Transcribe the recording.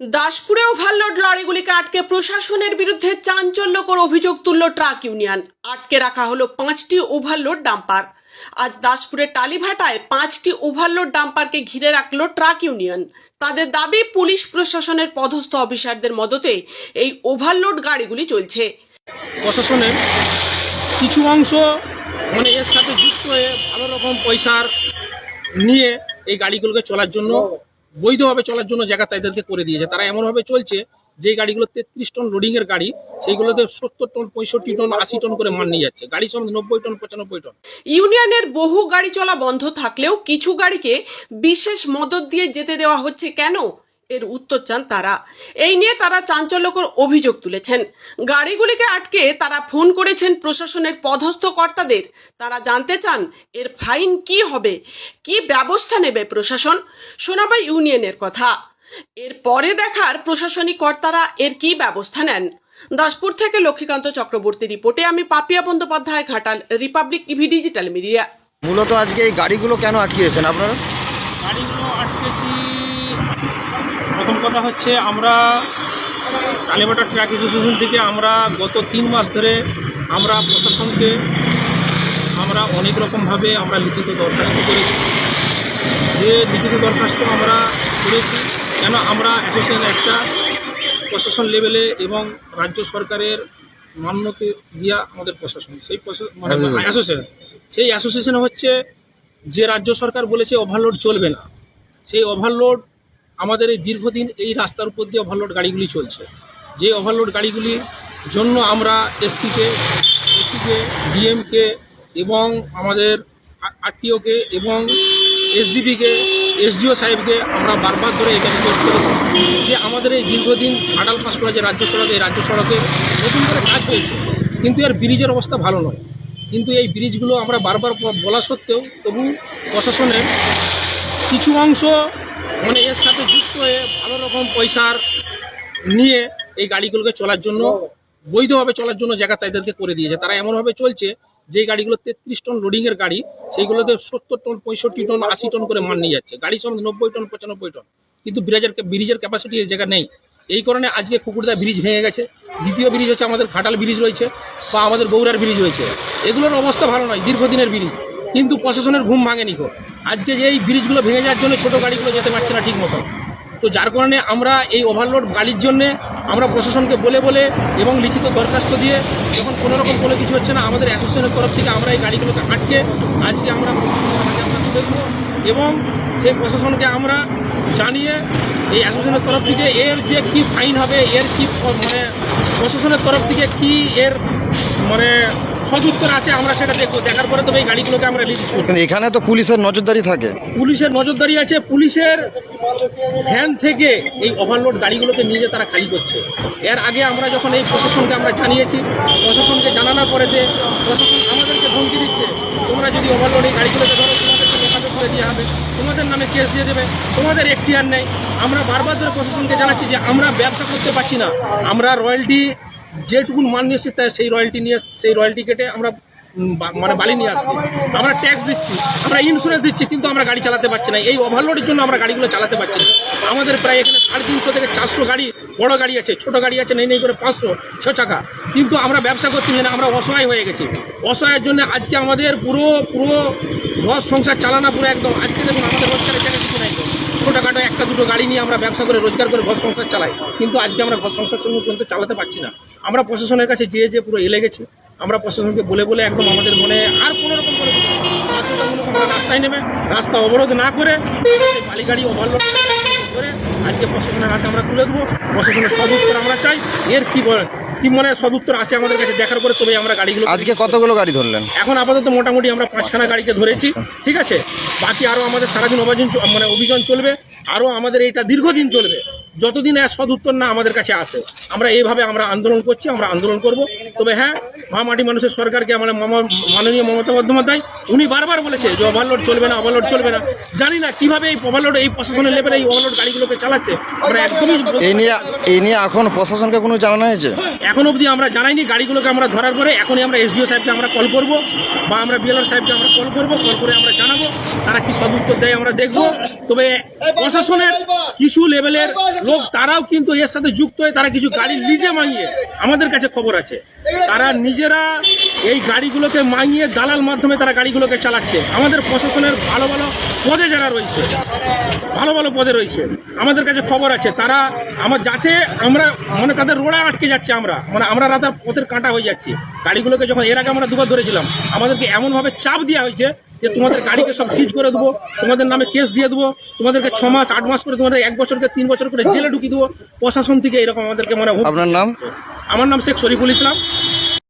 দাসপুরে overload লরিগুলিকে আটকে প্রশাসনের বিরুদ্ধে চাঞ্চল্যকর অভিযোগ তুলল ট্রাক ইউনিয়ন। আটকে রাখা হলো পাঁচটি ওভারলোড ডাম্পার। আজ দাসপুরের টালিভাটায় পাঁচটি ওভারলোড ডাম্পারকে ঘিরে রাখল ট্রাক ইউনিয়ন। তাদের দাবি, পুলিশ প্রশাসনের পদস্থ অফিসারদের মদতে এই ওভারলোড গাড়িগুলি চলছে। প্রশাসনের কিছু অংশ মানে এর সাথে যুক্ত হয়ে ভালো রকম পয়সার নিয়ে এই গাড়িগুলোকে চলার জন্য বৈধভাবে চলার জন্য জায়গা তাদেরকে করে দিয়েছে। তারা এমনভাবে চলছে যে গাড়িগুলো তেত্রিশ টন লোডিংয়ের গাড়ি, সেইগুলোতে সত্তর টন, পঁয়ষট্টি টন, আশি টন করে মান নিয়ে যাচ্ছে। গাড়ি সব নব্বই টন, পঁচানব্বই টন। ইউনিয়নের বহু গাড়ি চলা বন্ধ থাকলেও কিছু গাড়িকে বিশেষ মদত দিয়ে যেতে দেওয়া হচ্ছে। কেন? এর উত্তর চান তারা। এই নিয়ে তারা চাঞ্চল্যকর অভিযোগ তুলেছেন। গাড়িগুলিকে আটকে তারা ফোন করেছেন প্রশাসনের পদস্থ কর্তাদের। তারা জানতে চান এর ফাইন কি হবে কি ব্যবস্থা নেবে প্রশাসন শোনাবাই ইউনিয়নের কথা। এর পরে দেখার প্রশাসনিক কর্তারা এর কি ব্যবস্থা নেন। দাসপুর থেকে লক্ষ্মীকান্ত চক্রবর্তী রিপোর্টে আমি Papiya Bandyopadhyay Ghatal republic TV digital media. মূলত আজকে এই গাড়িগুলো কেন আটকিয়েছেন আপনারা? গাড়িগুলো আটকেছি কথা হচ্ছে আমরা কালীবাটা ট্র্যাক অ্যাসোসিয়েশন থেকে আমরা গত তিন মাস ধরে আমরা প্রশাসনকে আমরা অনেক রকমভাবে আমরা লিখিত দরখাস্ত করেছি। যে লিখিত দরখাস্ত আমরা করেছি কেন আমরা অ্যাসোসিয়েশন একটা প্রশাসন লেভেলে এবং রাজ্য সরকারের মান্যতে দিয়া আমাদের প্রশাসন সেই প্রশা- মানে অ্যাসোসিয়েশন সেই অ্যাসোসিয়েশন হচ্ছে যে রাজ্য সরকার বলেছে ওভারলোড চলবে না। সেই ওভারলোড আমাদের এই দীর্ঘদিন এই রাস্তার উপর দিয়ে ওভারলোড গাড়িগুলি চলছে। যে ওভারলোড গাড়িগুলির জন্য আমরা এসপিকে এসিকে ডিএমকে এবং আমাদের আরটিওকে এবং এসডিপিকে, এসডিও সাহেবকে আমরা বারবার ধরে এটা রিপোর্ট করেছি যে আমাদের এই দীর্ঘদিন আডাল পাস করা যে রাজ্য সড়কে, এই রাজ্য সড়কে নতুন করে কাজ হয়েছে। কিন্তু এর ব্রিজের অবস্থা ভালো নয়। কিন্তু এই ব্রিজগুলো আমরা বারবার বলা সত্ত্বেও তবু প্রশাসনের কিছু অংশ মানে এর সাথে যুক্ত হয়ে ভালো রকম পয়সার নিয়ে এই গাড়িগুলোকে চলার জন্য, বৈধভাবে চলার জন্য জায়গা তাদেরকে করে দিয়েছে। তারা এমনভাবে চলছে যে গাড়িগুলো তেত্রিশ টন লোডিংয়ের গাড়ি, সেইগুলোতে সত্তর টন, পঁয়ষট্টি টন, আশি টন করে মাল নিয়ে যাচ্ছে। গাড়ি সব নব্বই টন, পঁচানব্বই টন। কিন্তু ব্রিজের ব্রিজের ক্যাপাসিটি এই জায়গা নেই। এই কারণে আজকে কুকুরদা ব্রিজ ভেঙে গেছে। দ্বিতীয় ব্রিজ হচ্ছে আমাদের ঘাটাল ব্রিজ রয়েছে বা আমাদের বগুড়ার ব্রিজ রয়েছে। এগুলোর অবস্থা ভালো নয়, দীর্ঘদিনের ব্রিজ কিন্তু প্রশাসনের ঘুম ভাঙেনি গো। আজকে যে এই ব্রিজগুলো ভেঙে যাওয়ার জন্য ছোটো গাড়িগুলো যেতে পারছে না ঠিক মতো। তো যার কারণে আমরা এই ওভারলোড গাড়ির জন্য আমরা প্রশাসনকে বলে বলে এবং লিখিত দরখাস্ত দিয়ে যখন কোনো রকম কোনো কিছু হচ্ছে না, আমাদের অ্যাসোসিয়েশনের তরফ থেকে আমরা এই গাড়িগুলোকে আটকে আজকে আমরা তুলে দেবো এবং সেই প্রশাসনকে আমরা জানিয়ে এই অ্যাসোসিয়েশনের তরফ থেকে এর যে কি ফাইন হবে, এর কি মানে প্রশাসনের তরফ থেকে কি এর মানে সদুত্তর আছে আমরা সেটা দেখব। দেখার পরে তবে এই গাড়িগুলোকে আমরা রিলিজ করব। কিন্তু এখানে তো পুলিশের নজরদারি থাকে। পুলিশের নজরদারি আছে পুলিশের ভ্যান থেকে এই ওভারলোড গাড়িগুলোকে নিয়ে যেয়ে তারা খালি করছে। এর আগে আমরা যখন এই প্রশাসনকে আমরা জানিয়েছি প্রশাসনকে জানানোর পরে যে প্রশাসন আমাদেরকে ধমকি দিচ্ছে তোমরা যদি ওভারলোড এই গাড়িগুলোকে ধরো তোমাদেরকে করে দেওয়া হবে তোমাদের নামে কেস দিয়ে দেবে তোমাদের এখতিয়ার নেই। আমরা বারবার ধরে প্রশাসনকে জানাচ্ছি যে আমরা ব্যবসা করতে পারছি না। আমরা রয়্যালটি যেটুকুন মাল নিয়ে এসেছি তা সেই রয়্যালটি নিয়ে, সেই রয়্যালটি কেটে আমরা মানে বালি নিয়ে আসছি। আমরা ট্যাক্স দিচ্ছি, আমরা ইন্স্যুরেন্স দিচ্ছি, কিন্তু আমরা গাড়ি চালাতে পারছি না। এই ওভারলোডের জন্য আমরা গাড়িগুলো চালাতে পারছি না। আমাদের প্রায় এখানে সাড়ে তিনশো থেকে চারশো গাড়ি, বড় গাড়ি আছে, ছোট গাড়ি আছে, নেই নেই করে পাঁচশো, ছ চাকা। কিন্তু আমরা ব্যবসা করতে না, আমরা অসহায় হয়ে গেছি। অসহায়ের জন্য আজকে আমাদের পুরো পুরো ঘর সংসার চালানো পুরো একদম। আজকে দেখুন, আমাদের রোজগারের জায়গায় কিছু নাই তো। ছোটোখাটো একটা দুটো গাড়ি নিয়ে আমরা ব্যবসা করে রোজগার করে ঘর সংসার চালাই। কিন্তু আজকে আমরা ঘর সংসার সঙ্গে পর্যন্ত চালাতে পারছি না। আমরা প্রশাসনের কাছে যেয়ে যে পুরো এলে গেছি। আমরা প্রশাসনকে বলে বলে একদম আমাদের মনে আর কোনো রকম কোনো কিছু না। বাধ্যতামূলক আমরা রাস্তায় নেবে রাস্তা অবরোধ না করে বালি গাড়ি ওভারলোড করে আজকে প্রশাসনের হাতে আমরা তুলে দেবো। প্রশাসনের সদুত্তর আমরা চাই। এর কি বলে কি মনে হয় সদুত্তর আসে আমাদের কাছে? দেখার পরে তবে আমরা গাড়িগুলো আজকে কতগুলো গাড়ি ধরলেন? এখন আপাতত মোটামুটি আমরা পাঁচখানা গাড়িকে ধরেছি ঠিক আছে? বাকি আরও আমাদের সারাদিন অভিযান মানে অভিযান চলবে আরও আমাদের এটা দীর্ঘদিন চলবে। যতদিন এর সদুত্তর না আমাদের কাছে আসে আমরা এইভাবে আমরা আন্দোলন করছি আমরা আন্দোলন করব। তবে হ্যাঁ মামাটি মানুষের সরকারকে আমরা মাননীয় মমতা বন্দ্যোপাধ্যায় উনি বারবার বলেছে যে ওভারলোড চলবে না ওভারলোড চলবে না। জানি না কীভাবে এই ওভারলোড এই প্রশাসনের লেভেলে এই ওভারলোড গাড়িগুলোকে চালাচ্ছে। আমরা একদমই এই নিয়ে এই নিয়ে এখন প্রশাসনকে কোনো জানানো হয়েছে? এখন অবধি আমরা জানাইনি গাড়িগুলোকে আমরা ধরার পরে এখনই আমরা এসডিও সাহেবকে আমরা কল করব বা আমরা বিএলআর সাহেবকে আমরা কল করব কল করে আমরা জানাব তারা কি সদুত্তর দেয় আমরা দেখব। তবে প্রশাসনের কিছু লেভেলের লোক তারাও কিন্তু এর সাথে যুক্ত হয়ে তারা কিছু গাড়ি নিজে মাঙিয়ে আমাদের কাছে খবর আছে। তারা নিজেরা এই গাড়িগুলোকে মাঙিয়ে দালাল মাধ্যমে তারা গাড়িগুলোকে চালাচ্ছে। আমাদের প্রশাসনের ভালো ভালো পদে যারা রয়েছে ভালো ভালো পদে রয়েছে আমাদের কাছে খবর আছে। তারা আমার যাচ্ছে আমরা মানে তাদের রোড়া আটকে যাচ্ছে আমরা মানে আমরা রাতার পথের কাঁটা হয়ে যাচ্ছি। গাড়িগুলোকে যখন এর আগে আমরা দুবার ধরেছিলাম আমাদেরকে এমনভাবে চাপ দেওয়া হয়েছে যে তোমাদের গাড়িকে সব সিজ করে দেবো তোমাদের নামে কেস দিয়ে দেবো তোমাদেরকে ছ মাস আট মাস করে তোমাদের এক বছরকে তিন বছর করে জেলে ঢুকিয়ে দেবো। প্রশাসন থেকে এরকম আমাদেরকে মানে আপনার নাম? আমার নাম শেখ শরীফুল ইসলাম।